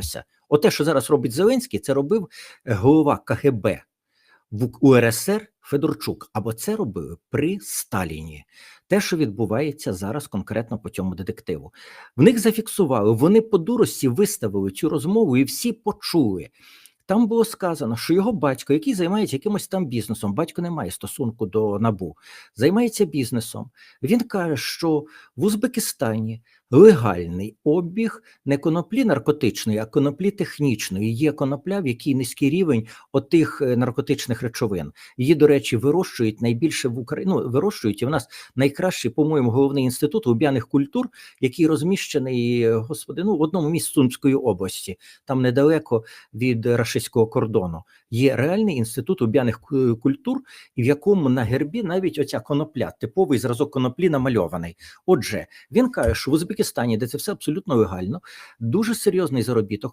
Ось. Оте, що зараз робить Зеленський, це робив е, голова КГБ в УРСР Федорчук. Або це робили при Сталіні. Те, що відбувається зараз конкретно по цьому детективу. В них зафіксували, вони по дурості виставили цю розмову, і всі почули. Там було сказано, що його батько, який займається якимось там бізнесом, батько не має стосунку до набу, займається бізнесом. Він каже, що в Узбекистані легальний обіг не коноплі наркотичної, а коноплі технічної. Є конопля, в якій низький рівень отих е, наркотичних речовин. Її, до речі, вирощують найбільше в Україні. Ну, вирощують і в нас найкращий, по-моєму, головний інститут луб'яних культур, який розміщений, е, господи, ну в одному місці Сумської області, там недалеко від рашистського кордону. Є реальний інститут уб'яних культур, в якому на гербі навіть оця конопля, типовий зразок коноплі намальований. Отже, він каже, що в Узбекистані, де це все абсолютно легально, дуже серйозний заробіток.